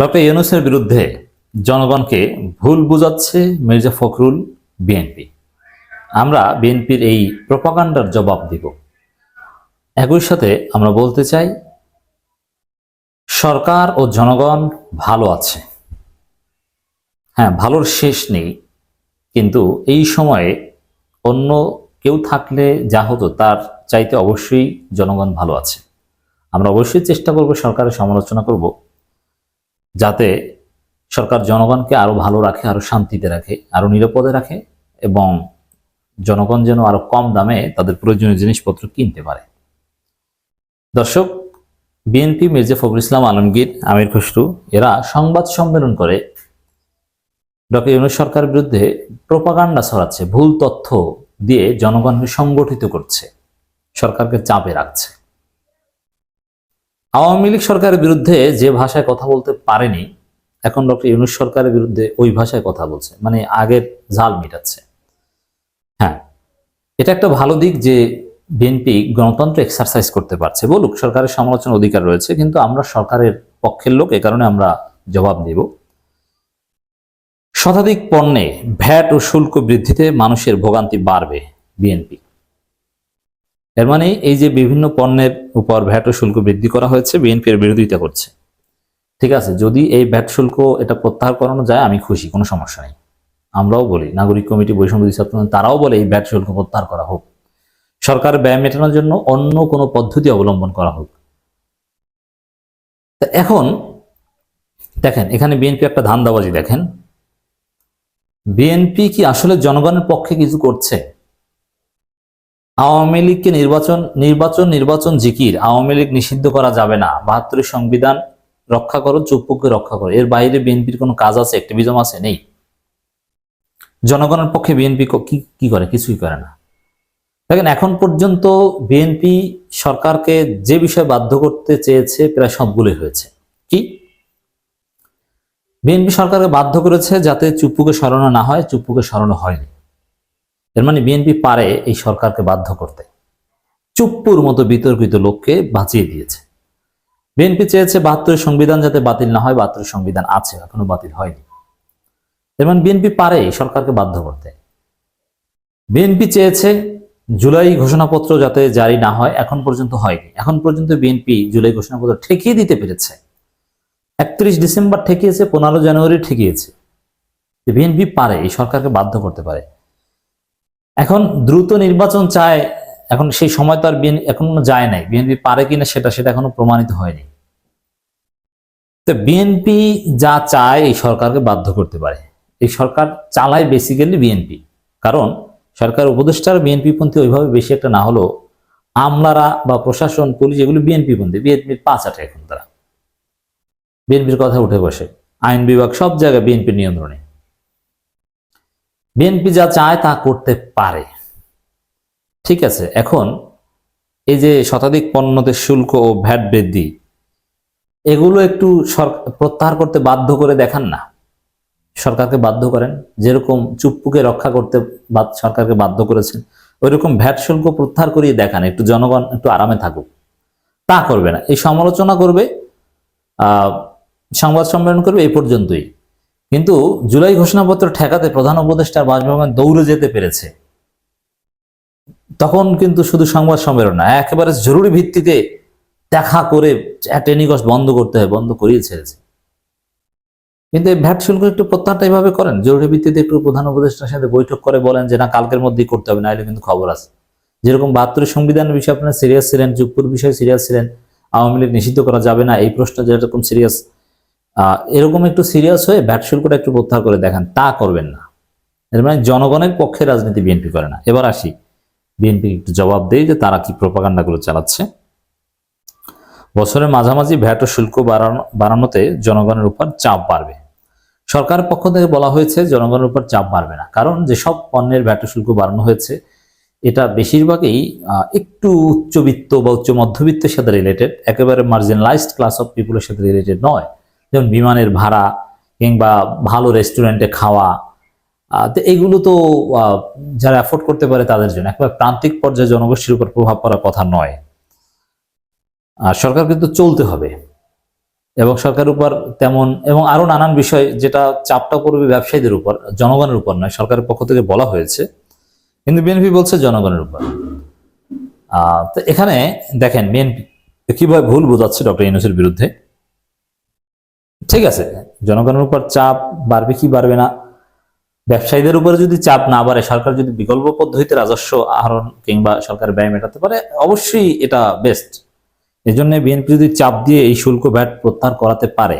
Doctor ইউনুসের বিরুদ্ধে জনগণকে ভুল বুঝাচ্ছে মির্জা ফখরুল বিএনপি। আমরা বিএনপির এই প্রপাগান্ডার জবাব দিব। একই সাথে আমরা বলতে চাই, সরকার ও জনগণ ভালো আছে। হ্যাঁ ভালোর শেষ নেই। কিন্তু এই সময়ে অন্য কেউ থাকলে যা হতো তার চাইতে অবশ্যই জনগণ ভালো আছে। আমরা অবশ্যই চেষ্টা করব সরকারের সমালোচনা করব। যাতে সরকার জনগণকে আরও ভালো রাখে, আরও শান্তিতে রাখে, আরও নিরাপদে রাখে এবং জনগণ যেন আরও কম দামে তাদের প্রয়োজনীয় জিনিসপত্র কিনতে পারে। দর্শক, বিএনপি মির্জা ফখরুল ইসলাম আলমগীর, আমির খসরু, এরা সংবাদ সম্মেলন করে। ডক্টর ইউনুস সরকার বিরুদ্ধে প্রোপাগান্ডা ছড়াচ্ছে, ভুল তথ্য দিয়ে জনগণকে সংগঠিত করছে, সরকারকে চাপে রাখছে। আওয়ামী লীগ সরকারের বিরুদ্ধে যে ভাষায় কথা বলতে পারেনি, এখন ডক্টর ইউনুস সরকারের বিরুদ্ধে ওই ভাষায় কথা বলছে মানে আগের ঝাল মিটাচ্ছে। হ্যাঁ এটা একটা ভালো দিক যে বিএনপি গণতন্ত্র এক্সারসাইজ করতে পারছে। বলুক, সরকারের সমালোচনার অধিকার রয়েছে, কিন্তু আমরা সরকারের পক্ষের লোক, এ কারণে আমরা জবাব দেব। শতাধিক পণ্যে ভ্যাট ও শুল্ক বৃদ্ধিতে মানুষের ভোগান্তি বাড়বে বিএনপি এর মানে এই যে বিভিন্ন পণ্যের উপর ভ্যাট শুল্ক বৃদ্ধি করা হয়েছে বিএনপি এর বিরোধিতা করছে। ঠিক আছে, যদি এই ভ্যাট শুল্ক এটা প্রত্যাহার করানো যায়, আমি খুশি, কোনো সমস্যা নেই। আমরাও বলি, নাগরিক কমিটি বৈষম্য ছাত্র তারাও বলে এই ভ্যাট শুল্ক প্রত্যাহার করা হোক। সরকার ব্যয় মেটানোর জন্য অন্য কোনো পদ্ধতি অবলম্বন করা হোক। এখন দেখেন, এখানে বিএনপি একটা ধান্দাবাজি দেখেন। বিএনপি কি আসলে জনগণের পক্ষে কিছু করছে? আওয়ামী লীগকে নির্বাচন নির্বাচন নির্বাচন জিকির আওয়ামী লীগ নিষিদ্ধ করা যাবে না। বাহাত্তরের সংবিধান রক্ষা করো, চুপ্পুকে রক্ষা করো। এর বাইরে বিএনপির কোনো কাজ আছে? অ্যাক্টিভিজম আছে? নেই। জনগণের পক্ষে বিএনপি কি কি করে? কিছুই করে না। দেখেন, এখন পর্যন্ত বিএনপি সরকারকে যে বিষয়ে বাধ্য করতে চেয়েছে প্রায় সবগুলোই হয়েছে। কি? বিএনপি সরকারকে বাধ্য করেছে যাতে চুপ্পুকে সরানো না হয়, চুপ্পুকে সরানো হয়নি। এর মানে বিএনপি পারে এই সরকারকে বাধ্য করতে। চুপ্পুর মতো বিতর্কিত লোককে বাঁচিয়ে দিয়েছে। বিএনপি চেয়েছে বাহাত্তরের সংবিধান যাতে বাতিল না হয়, বাহাত্তরের সংবিধান আছে, এখনও বাতিল হয়নি। এর মানে বিএনপি পারে সরকারকে বাধ্য করতে। বিএনপি চেয়েছে জুলাই ঘোষণাপত্র যাতে জারি না হয়, এখন পর্যন্ত হয়নি। এখন পর্যন্ত বিএনপি জুলাই ঘোষণাপত্র ঠেকিয়ে দিতে পেরেছে। একত্রিশ ডিসেম্বর ঠেকিয়েছে, পনেরো জানুয়ারি ঠেকিয়েছে। বিএনপি পারে, এই সরকারকে বাধ্য করতে পারে। এখন দ্রুত নির্বাচন চায়, এখন সেই সময় তো আর বিএনপি এখনও যায় নাই। বিএনপি পারে কিনা সেটা সেটা এখনও প্রমাণিত হয়নি। তো বিএনপি যা চায় এই সরকারকে বাধ্য করতে পারে। এই সরকার চালায় বেসিক্যালি বিএনপি। কারণ সরকার উপদেষ্টার বিএনপি পন্থী ওইভাবে বেশি একটা না হলেও আমলারা বা প্রশাসন, পুলিশ এগুলো বিএনপি পন্থী বিএনপির পাঁচ আটে এখন তারা। বিএনপির কথা উঠে বসে। আইন বিভাগ সব জায়গায় বিএনপির নিয়ন্ত্রণে। বিএনপি যা চায় তা করতে পারে। ঠিক আছে, এখন এই যে শতাধিক পণ্যতে শুল্ক ও ভ্যাট বৃদ্ধি, এগুলো একটু প্রত্যাহার করতে বাধ্য করে দেখান না। সরকারকে বাধ্য করেন, যেরকম চুপ্পুকে রক্ষা করতে সরকারকে বাধ্য করেছেন ওই রকম ভ্যাট শুল্ক প্রত্যাহার করিয়ে দেখান, একটু জনগণ একটু আরামে থাকুক। তা করবে না, এই সমালোচনা করবে সংবাদ সম্মেলন করবে এই পর্যন্তই। কিন্তু জুলাই ঘোষণাপত্র ঠেকাতে প্রধান উপদেষ্টার বাসভবন দৌড়ে যেতে পেরেছে। তখন কিন্তু শুধু সংবাদ সম্মেলন না, একেবারে জরুরি ভিত্তিতে দেখা করে টেনিগস বন্ধ করতে হয়, বন্ধ করিয়ে ছেড়েছে। কিন্তু এই ভ্যাট শুল্ক একটু প্রত্যাহারটা এইভাবে করেন? জরুরি ভিত্তিতে একটু প্রধান উপদেষ্টার সাথে বৈঠক করে বলেন যে, না, কালকের মধ্যেই করতে হবে, নাহলে কিন্তু খবর আছে। যেরকম বাহাত্তরের সংবিধানের বিষয়ে আপনারা সিরিয়াস ছিলেন চুপ্পুর বিষয়ে সিরিয়াস ছিলেন, আওয়ামী লীগ নিষিদ্ধ করা যাবে না, এই প্রশ্ন যেরকম সিরিয়াস এরকম একটু সিরিয়াস হয়ে ভ্যাট শুল্কটা একটু প্রত্যাহার করে দেখেন, তা করবেন না। এর মানে জনগণের পক্ষে রাজনীতি বিএনপি করে না। এবার আসি। বিএনপি একটু জবাব দেয় যে তারা কি প্রপাগান্ডাগুলো চালাচ্ছে। বছরের মাঝামাঝি ভ্যাট শুল্ক বাড়ানো, বাড়ানোতে জনগণের উপর চাপ বাড়বে। সরকারের পক্ষ থেকে বলা হয়েছে জনগণের উপর চাপ বাড়বে না। কারণ যেসব পণ্যের ভ্যাট শুল্ক বাড়ানো হয়েছে, এটা বেশিরভাগই একটু উচ্চবিত্ত বা উচ্চ মধ্যবিত্তের সাথে রিলেটেড একেবারে মার্জিনালাইজড ক্লাস অফ পিপুলের সাথে রিলেটেড নয়। যেমন বিমানের ভাড়া কিংবা ভালো রেস্টুরেন্টে খাওয়া তো এগুলো তো যারা অ্যাফোর্ড করতে পারে তাদের জন্য। একবার প্রান্তিক পর্যায়ে জনগোষ্ঠীর উপর প্রভাব পড়ার কথা নয়। আর সরকার কিন্তু চলতে হবে। এবং সরকারের উপর তেমন, এবং আরও নানান বিষয় যেটা চাপটা করবে ব্যবসায়ীদের উপর, জনগণের উপর নয়, সরকারের পক্ষ থেকে বলা হয়েছে। কিন্তু বিএনপি বলছে জনগণের উপর। তো এখানে দেখেন বিএনপি কীভাবে ভুল বোঝাচ্ছে ডক্টর ইউনুসের বিরুদ্ধে? ঠিক আছে, জনগণের উপর চাপ বাড়বে কি বাড়বে না? ব্যবসায়ীদের উপরে যদি চাপ না বাড়ে, সরকার যদি বিকল্প পদ্ধতিতে রাজস্ব আহরণ কিংবা সরকার ব্যয় মেটাতে পারে, অবশ্যই এটা বেস্ট এই জন্য বিএনপি যদি চাপ দিয়ে এই শুল্ক ভ্যাট প্রত্যাহার করাতে পারে,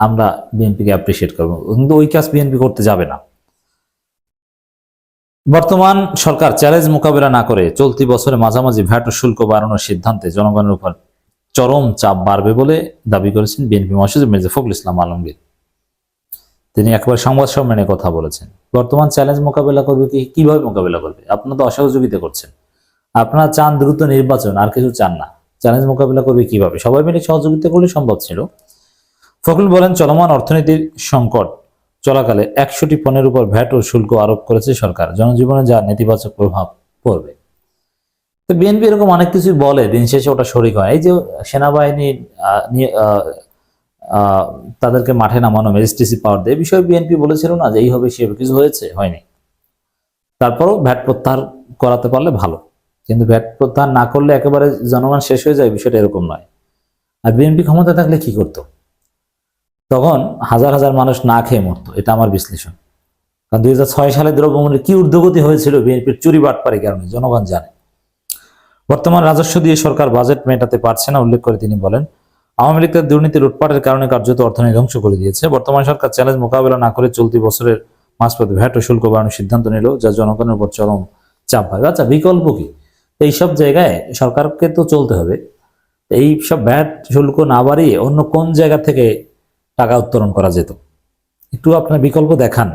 আমরা বিএনপিকে অ্যাপ্রিসিয়েট করব। কিন্তু ওই কাজ বিএনপি করতে যাবে না। বর্তমান সরকার চ্যালেঞ্জ মোকাবেলা না করে চলতি বছরে মাঝামাঝি ভ্যাট ও শুল্ক বাড়ানোর সিদ্ধান্তে জনগণের উপর চরম চাপ বাড়বে বলে দাবি করেছেন বিএনপি মহাসচিব মির্জা ফখরুল ইসলাম আলমগীর। তিনি একবার সংবাদ সম্মেলনে কথা বলেছেন। বর্তমান চ্যালেঞ্জ মোকাবেলা করবে কি? কীভাবে মোকাবেলা করবে? আপনারা তো অসহযোগিতা করছেন। আপনারা চান দ্রুত নির্বাচন, আর কিছু চান না। চ্যালেঞ্জ মোকাবেলা করবে কীভাবে? সবাই মিলে সহযোগিতা করলে সম্ভব ছিল। ফখরুল বলেন, চলমান অর্থনীতির সংকট চলাকালে একশোটি পণ্যের উপর ভ্যাট ও শুল্ক আরোপ করেছে সরকার। জনজীবনে যা নেতিবাচক প্রভাব পড়বে। তো বিএনপি এরকম অনেক কিছুই বলে, দিন শেষে ওটা শরিক হয়। এই যে সেনাবাহিনী তাদেরকে মাঠে নামানো ম্যাজিস্ট্রেসি পাওয়ার দেয় বিষয়ে বিএনপি বলেছিল না যে এই হবে সে কিছু হয়েছে, হয়নি। তারপরও ভ্যাট প্রত্যাহার করাতে পারলে ভালো, কিন্তু ভ্যাট প্রত্যাহার না করলে একেবারে জনগণ শেষ হয়ে যায় বিষয়টা এরকম নয়। আর বিএনপি ক্ষমতা থাকলে কি করতো? তখন হাজার হাজার মানুষ না খেয়ে মরতো, এটা আমার বিশ্লেষণ। কারণ দুই হাজার ছয় সালে দ্রব্যমূল্যের কি ঊর্ধ্বগতি হয়েছিল বিএনপির চুরি বাটপারের কারণে, জনগণ জানে। বর্তমান রাজস্ব দিয়ে সরকার বাজেট মেটাতে পারছে না, উল্লেখ করে তিনি বলেন। আওয়ামী লীগের দুর্নীতি লুটপাটের কারণে কার্যত অর্থনীতি ধ্বংস করে দিয়েছে। বর্তমান সরকার চ্যালেঞ্জ মোকাবেলা না করে চলতি বছরের মাঝপথে ভ্যাট ও শুল্ক বাড়ানোর সিদ্ধান্ত নিল, যা জনগণের উপর চরম চাপ হয় আচ্ছা বিকল্প কি? এইসব জায়গায় সরকারকে তো চলতে হবে। এই সব ভ্যাট, শুল্ক না বাড়িয়ে অন্য কোন জায়গা থেকে টাকা উত্তোলন করা যেত? একটু আপনার বিকল্প দেখান।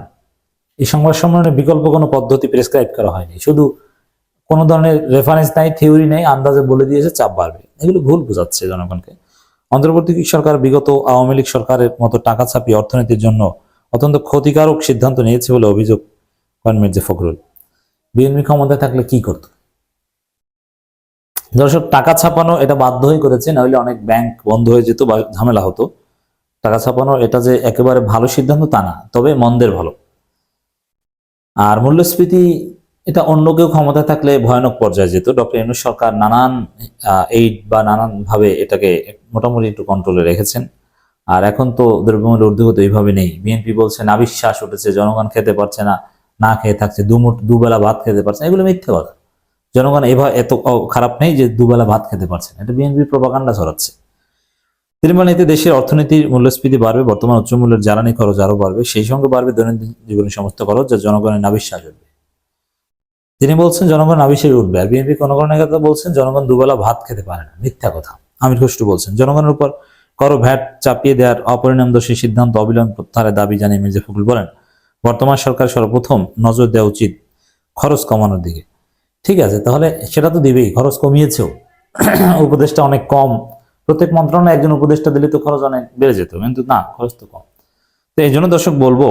এই সংবাদ সম্মেলনে বিকল্প কোনো পদ্ধতি প্রেসক্রাইব করা হয়নি। শুধু কোনো ধরনের রেফারেন্স নাই থিওরি নেই, আন্দাজে বলে দিয়েছে, চাপ বাড়বে। এগুলো ভুল বোঝাচ্ছে জনগণকে। অন্তর্বর্তী সরকার বিগত আওয়ামী লীগ সরকারের মতো টাকা ছাপিয়ে অর্থনীতির জন্য অত্যন্ত ক্ষতিকারক সিদ্ধান্ত নিয়েছে বলে অভিযোগ করেন মির্জা ফখরুল। বিএনপি ক্ষমতায় থাকলে কি করত? দর্শক, টাকা ছাপানো এটা বাধ্য হয়ে করেছে নইলে অনেক ব্যাংক বন্ধ হয়ে যেত বা ঝামেলা হতো। টাকা ছাপানো এটা যে একেবারে ভালো সিদ্ধান্ত তা না, তবে মন্দের ভালো। আর মূল্যস্ফীতি এটা অন্য কেউ ক্ষমতা থাকলে ভয়ানক পর্যায়ে যেত। ডক্টর ইউনুস সরকার নানান এইড বা নানান ভাবে এটাকে মোটামুটি একটু কন্ট্রোলে রেখেছেন। আর এখন তো দ্রব্যমূল্য ঊর্ধ্বগত এইভাবে নেই। বিএনপি বলছে, নাবিশ্বাস উঠেছে, জনগণ খেতে পারছে না না খেয়ে থাকছে দুমুট দুবেলা ভাত খেতে পারছে না। এগুলো মিথ্যে কথা। জনগণ এভাবে এত খারাপ নেই যে দুবেলা ভাত খেতে পারছে না। এটা বিএনপি প্রপাগান্ডা ছড়াচ্ছে। তিনি এতে দেশের অর্থনীতির মূল্যস্ফীতি বাড়বে, বর্তমান উচ্চ মূল্যের জ্বালানি খরচ আরও বাড়বে, সেই সঙ্গে বাড়বে দৈনন্দিন জীবনের সমস্ত খরচ, যা জনগণের নাবিশ্বাস উঠবে। তিনি বলছেন, জনগণ নাবিশ্বাস উঠবে। আর বিএনপি কোন কোন কথা বলছেন, জনগণ দুবেলা ভাত খেতে পারে না। মিথ্যা কথা। আমির খসরু বলছেন, জনগণের উপর করো ভ্যাট চাপিয়ে দেওয়ার অপরিণামদর্শী সিদ্ধান্ত, অবিলম্ব প্রত্যাহারের দাবি জানিয়ে মির্জা ফখরুল বলেন, বর্তমান সরকার সর্বপ্রথম নজর দেওয়া উচিত খরচ কমানোর দিকে। ঠিক আছে, তাহলে সেটা তো দিবেই, খরচ কমিয়েছেও। উপদেশটা অনেক কম। প্রত্যেক মন্ত্রণালয়ে একজন উপদেষ্টা দিলে তো খরচ অনেক বেড়ে যেত, কিন্তু না, খরচ তো কম। তো এই জন্য দর্শক বলব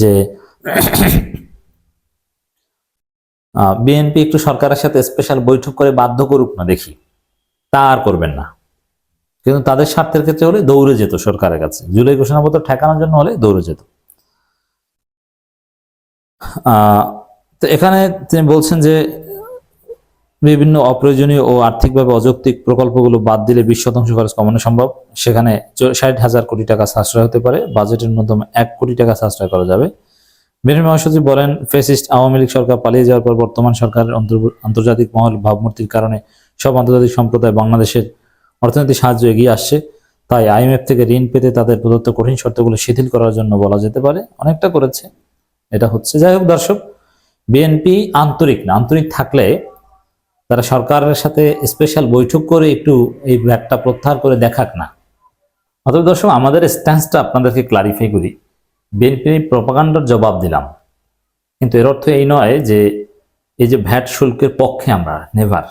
যে বিএনপি একটু সরকারের সাথে স্পেশাল বৈঠক করে বাধ্য করুক না দেখি। তা আর করবেন না। কিন্তু তাদের স্বার্থের ক্ষেত্রে হলে দৌড়ে যেত সরকারের কাছে। জুলাই ঘোষণাপত্র ঠেকানোর জন্য হলে দৌড়ে যেত। তো এখানে তিনি বলছেন যে, বিভিন্ন অপ্রয়োজনীয় ও আর্থিকভাবে অযৌক্তিক প্রকল্পগুলো বাদ দিলে বিশ শতাংশ খরচ কমানো সম্ভব। সেখানে ষাট হাজার কোটি টাকা সাশ্রয় হতে পারে। বাজেটের মাধ্যমে এক কোটি টাকা সাশ্রয় করা যাবে। বিএনপি মহাসচিব বলেন ফেসিস্ট আওয়ামী লীগ সরকার পালিয়ে যাওয়ার পর বর্তমান সরকারের আন্তর্জাতিক মহল ভাবমূর্তির কারণে সব আন্তর্জাতিক সম্প্রদায় বাংলাদেশের অর্থনৈতিক সাহায্য এগিয়ে আসছে। তাই আইএমএফ থেকে ঋণ পেতে তাদের প্রদত্ত কঠিন শর্তগুলো শিথিল করার জন্য বলা যেতে পারে, অনেকটা করেছে। এটা হচ্ছে। যাই হোক দর্শক, বিএনপি আন্তরিক না, আন্তরিক থাকলে তারা সরকারের সাথে স্পেশাল বৈঠক করে একটু এই ব্যাগটা প্রত্যাহার করে দেখাক না। অতএব দর্শক, আমাদের স্ট্যান্সটা আপনাদেরকে ক্লারিফাই করি। বিএনপি প্রপাগান্ডার জবাব দিলাম। কিন্তু এর অর্থ এই নয় যে এই যে ভ্যাট শুল্কের পক্ষে আমরা, নেভার,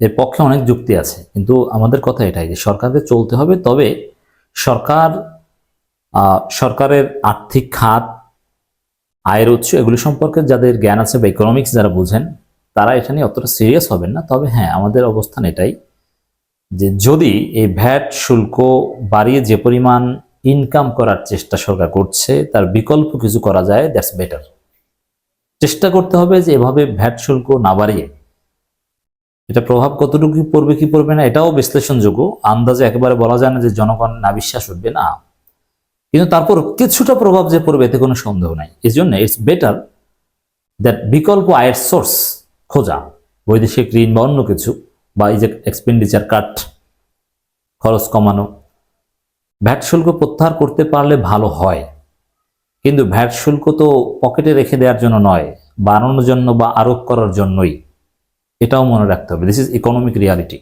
এর পক্ষে অনেক যুক্তি আছে। কিন্তু আমাদের কথা এটাই যে সরকারকে চলতে হবে, তবে সরকার সরকারের আর্থিক খাত, আয়ের উৎস এগুলি সম্পর্কে যাদের জ্ঞান আছে বা ইকোনমিক্স যারা বুঝেন, তারা এটা নিয়ে অতটা সিরিয়াস হবেন না। তবে হ্যাঁ আমাদের অবস্থান এটাই যে যদি এই ভ্যাট শুল্ক বাড়িয়ে যে পরিমাণ ইনকাম করার চেষ্টা সরকার করছে, তার বিকল্প কিছু করা যায় দ্যাটস বেটার চেষ্টা করতে হবে যে এভাবে ভ্যাট শুল্ক না বাড়িয়ে। এটা প্রভাব কতটুকু পড়বে, কি পড়বে না, এটাও বিশ্লেষণযোগ্য। আন্দাজে একেবারে বলা যায় না যে জনগণ না বিশ্বাস উঠবে, না। কিন্তু তারপর কিছুটা প্রভাব যে পড়বে, এতে কোনো সন্দেহ নাই। এই জন্য ইটস বেটার দ্যাট বিকল্প আয়ের সোর্স খোঁজা, বৈদেশিক ঋণ বা অন্য কিছু, বা এই যে এক্সপেন্ডিচার কাট খরচ কমানো ভ্যাট শুল্ক প্রত্যাহার করতে পারলে ভালো হয়। কিন্তু ভ্যাট শুল্ক তো পকেটে রেখে দেওয়ার জন্য নয়, বাড়ানোর জন্য বা আরোপ করার জন্যই। এটাও মনে রাখতে হবে। This is economic reality